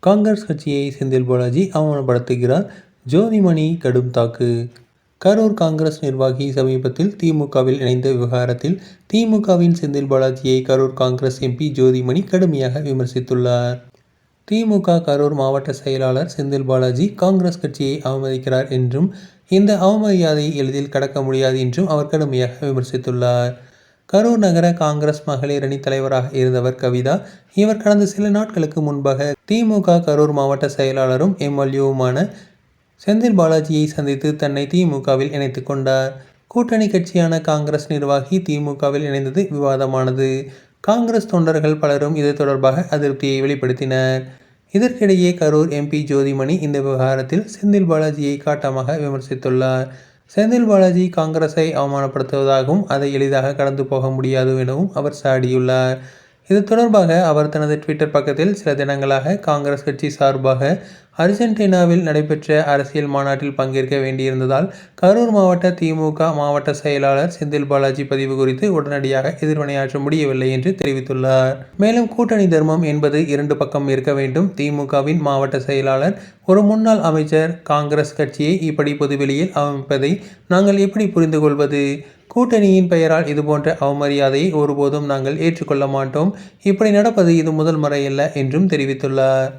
காங்கிரஸ் கட்சியை செந்தில் பாலாஜி அவமானப்படுத்துகிறார். ஜோதிமணி கடும் தாக்கு. கரூர் காங்கிரஸ் நிர்வாகி சமீபத்தில் திமுகவில் இணைந்த விவகாரத்தில் திமுகவின் செந்தில் பாலாஜியை கரூர் காங்கிரஸ் எம்பி ஜோதிமணி கடுமையாக விமர்சித்துள்ளார். திமுக கரூர் மாவட்ட செயலாளர் செந்தில் பாலாஜி காங்கிரஸ் கட்சியை அவமதிக்கிறார் என்றும் இந்த அவமரியாதையை எளிதில் கடக்க முடியாது என்றும் அவர் கடுமையாக விமர்சித்துள்ளார். கரூர் நகர காங்கிரஸ் மகளிர் அணி தலைவராக இருந்தவர் கவிதா. இவர் கடந்த சில நாட்களுக்கு முன்பாக திமுக கரூர் மாவட்ட செயலாளரும் எம்எல்ஏவுமான செந்தில் பாலாஜியை சந்தித்து தன்னை திமுகவில் இணைத்துக் கொண்டார். கூட்டணி கட்சியான காங்கிரஸ் நிர்வாகி திமுகவில் இணைந்தது விவாதமானது. காங்கிரஸ் தொண்டர்கள் பலரும் இது தொடர்பாக அதிருப்தியை வெளிப்படுத்தினர். இதற்கிடையே கரூர் எம்பி ஜோதிமணி இந்த விவகாரத்தில் செந்தில் பாலாஜியை காட்டமாக விமர்சித்துள்ளார். செந்தில் பாலாஜி காங்கிரஸை அவமானப்படுத்துவதாகவும் அதை எளிதாக கடந்து போக முடியாது எனவும் அவர் சாடியுள்ளார். இது தொடர்பாக அவர் தனது ட்விட்டர் பக்கத்தில் சில தினங்களாக காங்கிரஸ் கட்சி சார்பாக அர்ஜென்டினாவில் நடைபெற்ற அரசியல் மாநாட்டில் பங்கேற்க வேண்டியிருந்ததால் கரூர் மாவட்ட திமுக மாவட்ட செயலாளர் செந்தில் பாலாஜி பதிவு குறித்து உடனடியாக எதிர்வினையாற்ற முடியவில்லை என்று தெரிவித்துள்ளார். மேலும் கூட்டணி தர்மம் என்பது இரண்டு பக்கம் இருக்க வேண்டும். திமுகவின் மாவட்ட செயலாளர் ஒரு முன்னாள் அமைச்சர் காங்கிரஸ் கட்சியை இப்படி பொதுவெளியில் அமைப்பதை நாங்கள் எப்படி புரிந்து கொள்வது? கூட்டணியின் பெயரால் இதுபோன்ற அவமரியாதையை ஒருபோதும் நாங்கள் ஏற்றுக்கொள்ள மாட்டோம். இப்படி நடப்பது இது முதல் முறையல்ல என்றும் தெரிவித்துள்ளார்.